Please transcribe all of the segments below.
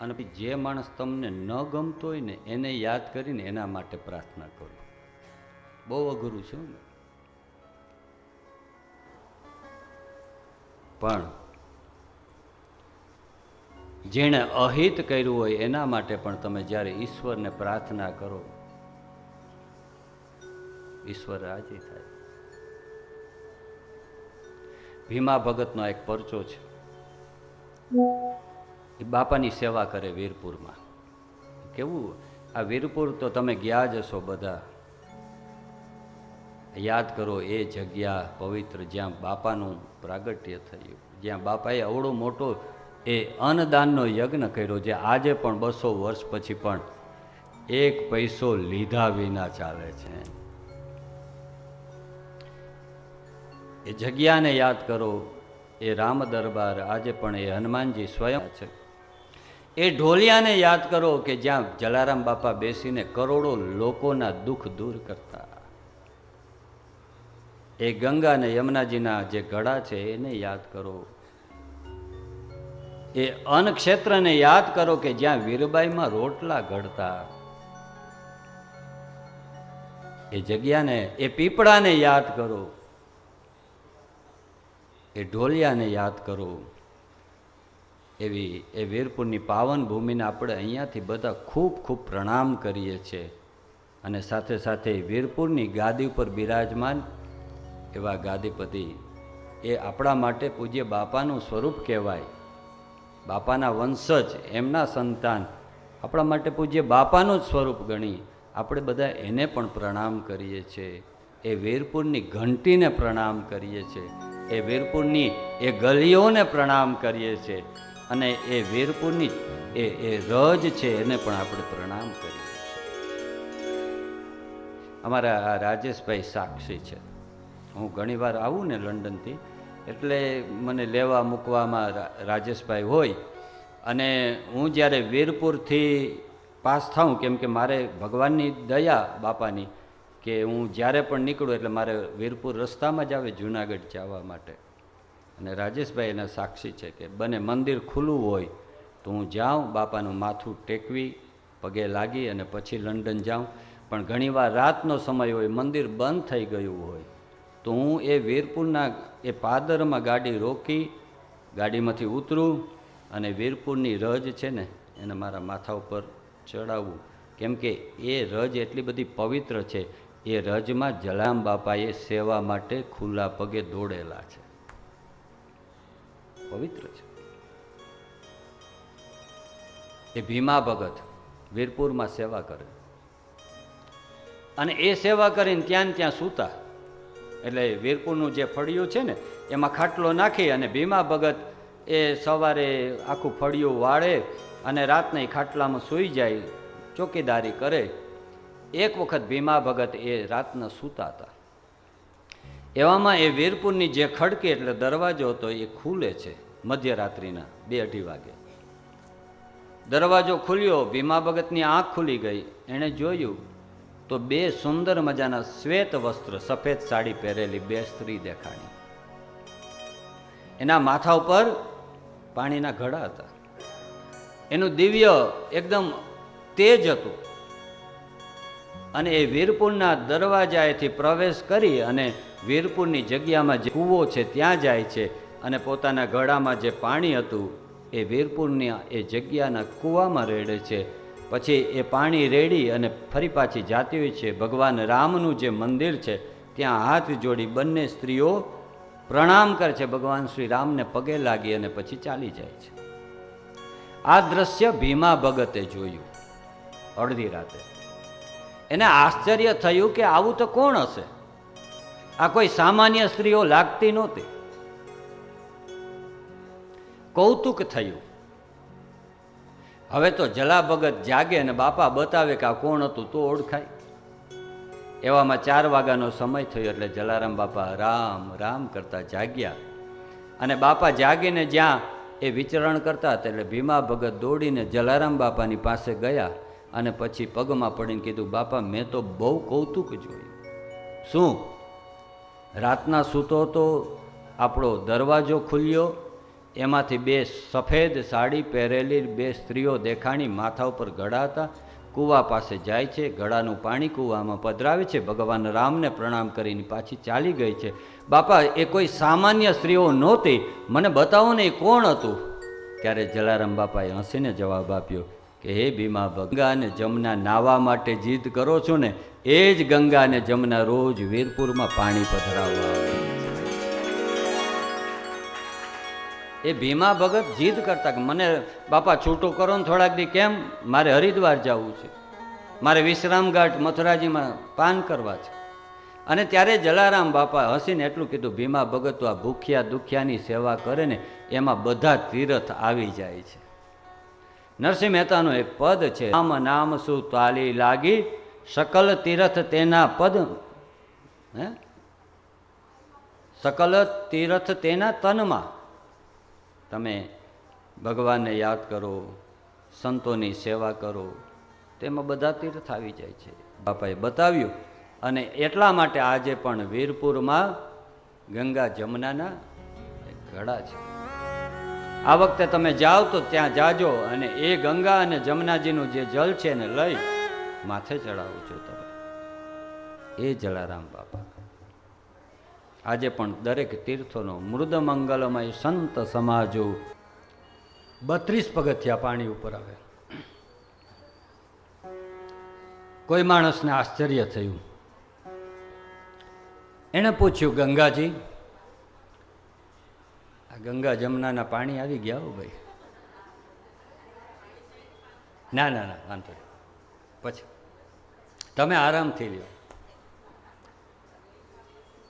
અને જે માણસ તમને ન ગમતો હોય ને, એને યાદ કરીને એના માટે પ્રાર્થના કરો. બહુ અઘરું છે ને. પણ જેણે અહિત કર્યું હોય એના માટે પણ તમે જ્યારે ઈશ્વરને પ્રાર્થના કરો, ઈશ્વર રાજી થાય. ભીમા ભગતનો એક પરચો છે. એ બાપાની સેવા કરે વીરપુરમાં. કેવું? આ વીરપુર તો તમે ગયા જ હશો બધા. યાદ કરો એ જગ્યા પવિત્ર જ્યાં બાપાનું પ્રાગટ્ય થયું. જ્યાં બાપાએ અવડો મોટો એ અન્નદાનનો યજ્ઞ કર્યો, જે આજે પણ બસો વર્ષ પછી પણ એક પૈસો લીધા વિના ચાલે છે. એ જગ્યાને યાદ કરો, એ રામ દરબાર આજે પણ એ હનુમાનજી સ્વયં છે. એ ઢોલિયાને યાદ કરો કે જ્યાં જલારામ બાપા બેસીને કરોડો લોકોના દુઃખ દૂર કરતા. એ ગંગા અને યમુનાજીના જે ગળા છે એને યાદ કરો. એ અન્ન ક્ષેત્રને યાદ કરો કે જ્યાં વીરબાઈમાં રોટલા ઘડતા. એ જગ્યાને, એ પીપળાને યાદ કરો. એ ઢોલિયાને યાદ કરો. એવી એ વીરપુરની પાવન ભૂમિને આપણે અહીંયાથી બધા ખૂબ ખૂબ પ્રણામ કરીએ છીએ. અને સાથે સાથે વીરપુરની ગાદી ઉપર બિરાજમાન એવા ગાદીપતિ એ આપણા માટે પૂજ્ય બાપાનું સ્વરૂપ કહેવાય. બાપાના વંશજ, એમના સંતાન આપણા માટે પૂજ્ય બાપાનું જ સ્વરૂપ ગણી આપણે બધા એને પણ પ્રણામ કરીએ છીએ. એ વીરપુરની ઘંટીને પ્રણામ કરીએ છીએ. એ વીરપુરની એ ગલીઓને પ્રણામ કરીએ છીએ. અને એ વીરપુરની એ એ રજ છે એને પણ આપણે પ્રણામ કરીએ અમારા રાજેશભાઈ સાક્ષી છે. હું ઘણીવાર આવું ને લંડનથી, એટલે મને લેવા મૂકવામાં રાજેશભાઈ હોય. અને હું જ્યારે વીરપુરથી પાસ થાઉં, કેમ કે મારે ભગવાનની દયા બાપાની, કે હું જ્યારે પણ નીકળું, એટલે મારે વીરપુર રસ્તામાં જ આવે જુનાગઢ જવા માટે. અને રાજેશભાઈ એના સાક્ષી છે કે બને મંદિર ખુલ્લું હોય તો હું જાઉં, બાપાનું માથું ટેકવી, પગે લાગી અને પછી લંડન જાઉં. પણ ઘણીવાર રાતનો સમય હોય, મંદિર બંધ થઈ ગયું હોય, તો હું એ વીરપુરના એ પાદરમાં ગાડી રોકી, ગાડીમાંથી ઉતરું અને વીરપુરની રજ છે ને, એને મારા માથા ઉપર ચડાવવું કેમ કે એ રજ એટલી બધી પવિત્ર છે, એ રજમાં જલામ બાપાએ સેવા માટે ખુલ્લા પગે દોડેલા છે. પવિત્ર છે. એ ભીમા ભગત વીરપુરમાં સેવા કરે. અને એ સેવા કરીને ત્યાં ત્યાં સૂતા. એટલે વીરપુરનું જે ફળિયું છે ને, એમાં ખાટલો નાખી અને ભીમા ભગત એ સવારે આખું ફળિયું વાળે અને રાતના એ ખાટલામાં સૂઈ જાય, ચોકીદારી કરે. એક વખત ભીમા ભગત એ રાતના સૂતા હતા. એવામાં એ વીરપુરની જે ખડકી એટલે દરવાજો હતો એ ખુલે છે મધ્યરાત્રિના બે અઢી વાગે. દરવાજો ખુલ્યો, ભીમા ભગતની આંખ ખુલી ગઈ. એણે જોયું તો બે સુંદર મજાના શ્વેત વસ્ત્ર, સફેદ સાડી પહેરેલી બે સ્ત્રી દેખાણી. એના માથા ઉપર પાણીના ઘડા હતા. એનું દિવ્ય એકદમ તેજ હતું. અને એ વીરપુરના દરવાજાએથી પ્રવેશ કરી અને વીરપુરની જગ્યામાં જે કૂવો છે ત્યાં જાય છે અને પોતાના ગળામાં જે પાણી હતું એ વીરપુરની એ જગ્યાના કૂવામાં રેડે છે. પછી એ પાણી રેડી અને ફરી પાછી જાતી હોય છે. ભગવાન રામનું જે મંદિર છે, ત્યાં હાથ જોડી બંને સ્ત્રીઓ પ્રણામ કરે છે. ભગવાન શ્રી રામને પગે લાગી અને પછી ચાલી જાય છે. આ દ્રશ્ય ભીમા ભગતે જોયું અડધી રાતે. એને આશ્ચર્ય થયું કે આવું તો કોણ હશે? આ કોઈ સામાન્ય સ્ત્રીઓ લાગતી નહોતી. કૌતુક થયું. હવે તો જલા ભગત જાગે અને બાપા બતાવે કે આ કોણ હતું તો ઓળખાય. એવામાં ચાર વાગ્યાનો સમય થયો એટલે જલારામ બાપા રામ રામ કરતા જાગ્યા. અને બાપા જાગીને જ્યાં એ વિચરણ કરતા હતા એટલે ભીમા ભગત દોડીને જલારામ બાપાની પાસે ગયા અને પછી પગમાં પડીને કીધું, બાપા, મેં તો બહુ કૌતુક જોયું. શું? રાતના સૂતો તો આપણો દરવાજો ખુલ્યો, એમાંથી બે સફેદ સાડી પહેરેલી બે સ્ત્રીઓ દેખાણી માથા ઉપર ઘડા હતા. કૂવા પાસે જાય છે ઘડાનું પાણી કૂવામાં પધરાવે છે, ભગવાન રામને પ્રણામ કરીને પાછી ચાલી ગઈ છે. બાપા, એ કોઈ સામાન્ય સ્ત્રીઓ નહોતી. મને બતાવો ને એ કોણ હતું? ત્યારે જલારામ બાપાએ હસીને જવાબ આપ્યો કે હે ભીમા ગંગા અને જમના નાવા માટે જીદ કરો છો ને, એ જ ગંગા અને જમના રોજ વીરપુરમાં પાણી પધરાવવા એ ભીમા ભગત જીદ કરતા કે મને બાપા છૂટું કરો ને થોડાક દી, કેમ? મારે હરિદ્વાર જવું છે. મારે વિશ્રામ ઘાટ મથુરાજીમાં પાન કરવા છે. અને ત્યારે જલારામ બાપા હસીને એટલું કીધું, ભીમા ભગત આ ભૂખ્યા દુખ્યાની સેવા કરે ને, એમાં બધા તીરથ આવી જાય છે. નરસિંહ મહેતાનું એક પદ છે. નામ નામ શું તાલી લાગી? સકલ તીરથ તેના પદ, હે? સકલ તીરથ તેના તનમાં. તમે ભગવાનને યાદ કરો, સંતોની સેવા કરો, તેમાં બધા તીર્થ આવી જાય છે. બાપાએ બતાવ્યું. અને એટલા માટે આજે પણ વીરપુરમાં ગંગા જમનાના ઘડા છે. આ વખતે તમે જાઓ તો ત્યાં જાજો અને એ ગંગા અને જમનાજીનું જે જલ છે એને લઈ માથે ચડાવો છો તમે. એ જલારામ બાપા. આજે પણ દરેક તીર્થોનો મૃદમંગલમય સંત સમાજો બત્રીસ પગથિયા પાણી ઉપર આવે. કોઈ માણસને આશ્ચર્ય થયું. એણે પૂછ્યું, ગંગાજી આ ગંગા જમનાના પાણી આવી ગયા હો ભાઈ. ના ના ના, વાંધો નહીં. પછી તમે આરામથી લ્યો.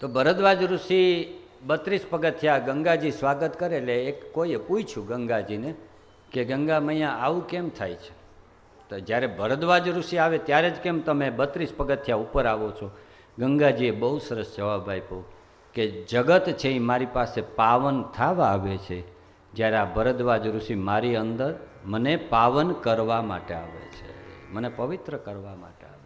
તો ભરદ્વાજ ઋષિ બત્રીસ પગથિયા ગંગાજી સ્વાગત કરે એટલે એક કોઈએ પૂછ્યું ગંગાજીને કે ગંગા મૈયા આવું કેમ થાય છે? તો જ્યારે ભરદ્વાજ ઋષિ આવે ત્યારે જ કેમ તમે બત્રીસ પગથિયા ઉપર આવો છો? ગંગાજીએ બહુ સરસ જવાબ આપ્યો. કે જગત છે એ મારી પાસે પાવન થવા આવે છે, જ્યારે આ ભરદ્વાજ ઋષિ મારી અંદર મને પાવન કરવા માટે આવે છે, મને પવિત્ર કરવા માટે આવે છે.